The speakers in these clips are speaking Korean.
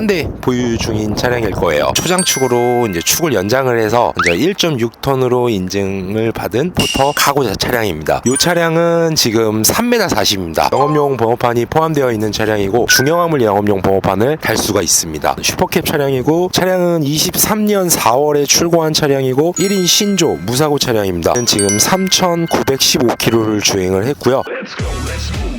한 대 보유 중인 차량일 거예요. 초장축으로 이제 축을 연장을 해서 이제 1.6톤으로 인증을 받은 포터 카고 차량입니다. 이 차량은 지금 3m 40입니다. 영업용 번호판이 포함되어 있는 차량이고 중형화물 영업용 번호판을 달 수가 있습니다. 슈퍼캡 차량이고 차량은 23년 4월에 출고한 차량이고 1인 신조 무사고 차량입니다. 지금 3,915km를 주행을 했고요. Let's go, let's move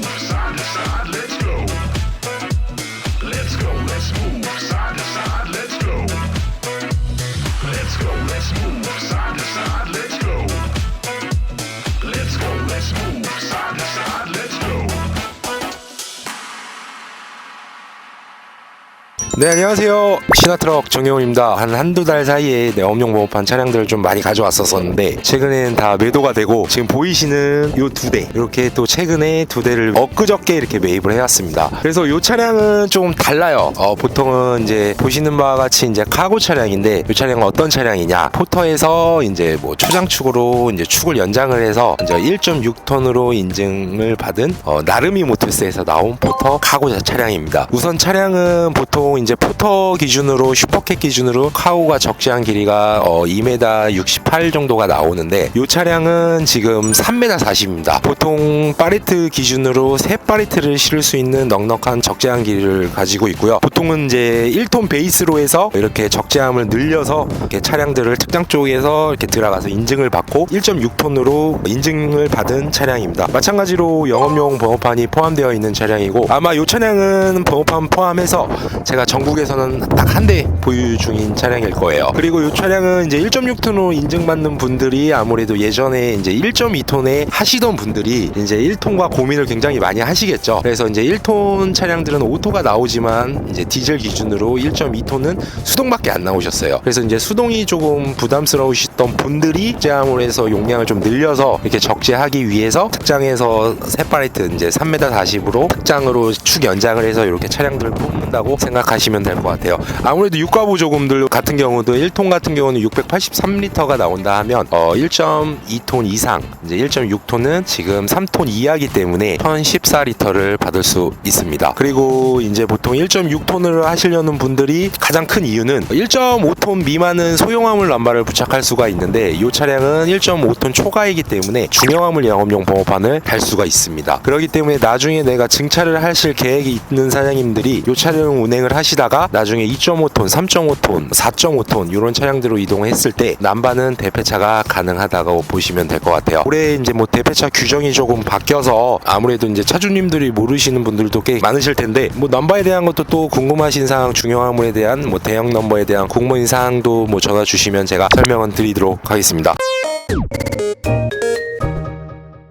네 안녕하세요. 신화트럭 정영훈입니다. 한 한두 달 사이에 네, 업용 보호판 차량들을 좀 많이 가져왔었었는데 최근엔 다 매도가 되고 지금 보이시는 요 두 대 이렇게 또 최근에 두 대를 엊그저께 이렇게 매입을 해왔습니다. 그래서 요 차량은 좀 달라요. 어, 보통은 이제 보시는 바와 같이 이제 카고 차량인데 이 차량은 어떤 차량이냐? 포터에서 이제 뭐 초장축으로 이제 축을 연장을 해서 이제 1.6톤으로 인증을 받은 어, 나르미 모터스에서 나온 포터 카고 차량입니다. 우선 차량은 보통 이제 포터 기준으로 슈퍼캣 기준으로 카우가 적재한 길이가 어 2m 68 정도가 나오는데 이 차량은 지금 3m 40입니다. 보통 파리트 기준으로 세 파리트를 실을 수 있는 넉넉한 적재한 길이를 가지고 있고요. 보통은 이제 1톤 베이스로 해서 이렇게 적재함을 늘려서 이렇게 차량들을 특정 쪽에서 이렇게 들어가서 인증을 받고 1.6톤으로 인증을 받은 차량입니다. 마찬가지로 영업용 번호판이 포함되어 있는 차량이고 아마 이 차량은 번호판 포함해서 제가 전국에서는 딱 한 대 보유 중인 차량일 거예요. 그리고 이 차량은 이제 1.6톤으로 인증받는 분들이 아무래도 예전에 이제 1.2톤에 하시던 분들이 이제 1톤과 고민을 굉장히 많이 하시겠죠. 그래서 이제 1톤 차량들은 오토가 나오지만 이제 디젤 기준으로 1.2톤은 수동밖에 안 나오셨어요. 그래서 이제 수동이 조금 부담스러우 셨던 분들이 적재함으로 해서 용량을 좀 늘려서 이렇게 적재하기 위해서 특장에서 세파레이트 이제 3m 40으로 특장으로 축 연장을 해서 이렇게 차량들을 뽑는다고 생각하시면 될 것 같아요. 아무래도 유가 보조금들 같은 경우도 1톤 같은 경우는 683리터가 나온다 하면 어 1.2톤 이상 이제 1.6톤은 지금 3톤 이하기 때문에 1,014리터를 받을 수 있습니다. 그리고 이제 보통 1.6톤을 하시려는 분들이 가장 큰 이유는 1.5톤 미만은 소형화물 남발을 부착할 수가 있는데 이 차량은 1.5톤 초과이기 때문에 중형화물 영업용 번호판을 달 수가 있습니다. 그렇기 때문에 나중에 내가 증차를 하실 계획이 있는 사장님들이 이 차량 운행을 하시다가 나중에 2.5톤, 3.5톤, 4.5톤 이런 차량들로 이동했을 때 난반은 대폐차가 가능하다고 보시면 될 것 같아요. 올해 이제 뭐 대폐차 규정이 조금 바뀌어서 아무래도 이제 차주님들이 모르시는 분들도 꽤 많으실 텐데 뭐 넘버에 대한 것도 또 궁금하신 사항 중요함에 대한 뭐 대형 넘버에 대한 궁금한 사항도 뭐 전화 주시면 제가 설명은 드리도록 하겠습니다.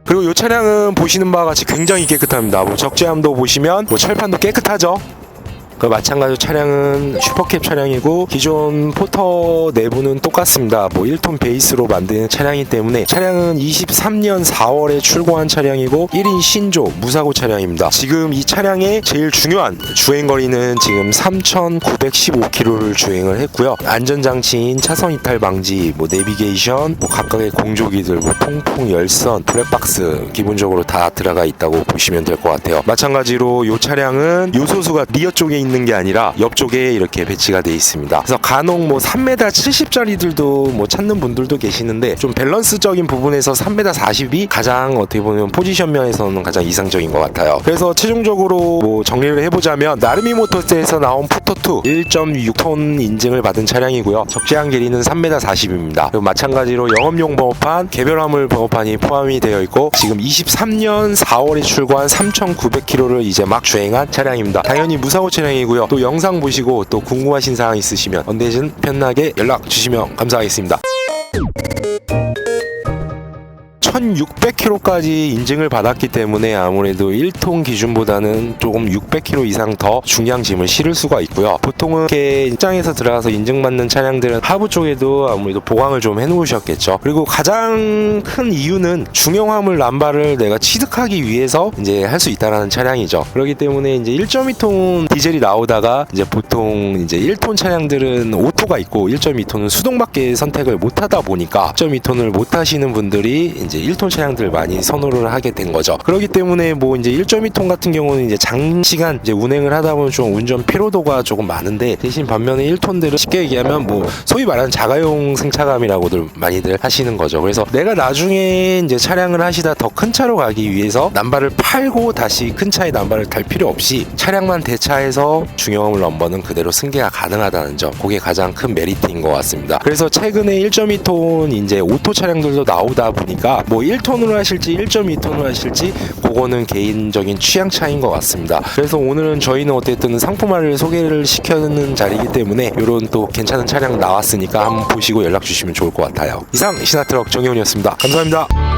그리고 이 차량은 보시는 바와 같이 굉장히 깨끗합니다. 뭐 적재함도 보시면 뭐 철판도 깨끗하죠. 그 마찬가지로 차량은 슈퍼캡 차량이고 기존 포터 내부는 똑같습니다. 뭐 1톤 베이스로 만든 차량이기 때문에 차량은 23년 4월에 출고한 차량이고 1인 신조 무사고 차량입니다. 지금 이 차량의 제일 중요한 주행 거리는 지금 3,915km를 주행을 했고요. 안전장치인 차선 이탈 방지, 뭐 내비게이션, 뭐 각각의 공조기들, 뭐 통풍, 열선, 블랙박스 기본적으로 다 들어가 있다고 보시면 될 것 같아요. 마찬가지로 이 차량은 요소수가 리어 쪽에 있는 게 아니라 옆쪽에 이렇게 배치가 돼 있습니다. 그래서 간혹 뭐 3m 70짜리들도 뭐 찾는 분들도 계시는데 좀 밸런스적인 부분에서 3m 40이 가장 어떻게 보면 포지션 면에서는 가장 이상적인 것 같아요. 그래서 최종적으로 뭐 정리를 해보자면 나르미 모터스에서 나온 포터2 1.6톤 인증을 받은 차량이고요. 적재한 길이는 3m 40입니다. 그리고 마찬가지로 영업용 번호판, 개별 화물 번호판이 포함이 되어 있고 지금 23년 4월에 출고한 3,900km를 이제 막 주행한 차량입니다. 당연히 무사고 차량이 고요. 또 영상 보시고 또 궁금하신 사항 있으시면 언제든 편하게 연락 주시면 감사하겠습니다. 1600km까지 인증을 받았기 때문에 아무래도 1톤 기준보다는 조금 600km 이상 더 중량 짐을 실을 수가 있고요. 보통은 이렇게 입장에서 들어가서 인증받는 차량들은 하부 쪽에도 아무래도 보강을 좀 해놓으셨겠죠. 그리고 가장 큰 이유는 중형 화물 남발을 내가 취득하기 위해서 이제 할 수 있다라는 차량이죠. 그렇기 때문에 이제 1.2톤 디젤이 나오다가 이제 보통 이제 1톤 차량들은 오토가 있고 1.2톤은 수동밖에 선택을 못 하다 보니까 1.2톤을 못 하시는 분들이 이제 1톤 차량들 많이 선호를 하게 된 거죠. 그렇기 때문에 뭐 이제 1.2톤 같은 경우는 이제 장시간 이제 운행을 하다 보면 좀 운전 피로도가 조금 많은데 대신 반면에 1톤들은 쉽게 얘기하면 뭐 소위 말하는 자가용 승차감이라고들 많이들 하시는 거죠. 그래서 내가 나중에 이제 차량을 하시다 더 큰 차로 가기 위해서 남발을 팔고 다시 큰 차에 남발을 달 필요 없이 차량만 대차해서 중형을 넘버는 그대로 승계가 가능하다는 점 그게 가장 큰 메리트인 것 같습니다. 그래서 최근에 1.2톤 이제 오토 차량들도 나오다 보니까 뭐 1톤으로 하실지 1.2톤으로 하실지 그거는 개인적인 취향 차이인 것 같습니다. 그래서 오늘은 저희는 어쨌든 상품화를 소개를 시켜는 자리이기 때문에 이런 또 괜찮은 차량 나왔으니까 한번 보시고 연락 주시면 좋을 것 같아요. 이상 신화트럭 정혜원이었습니다. 감사합니다.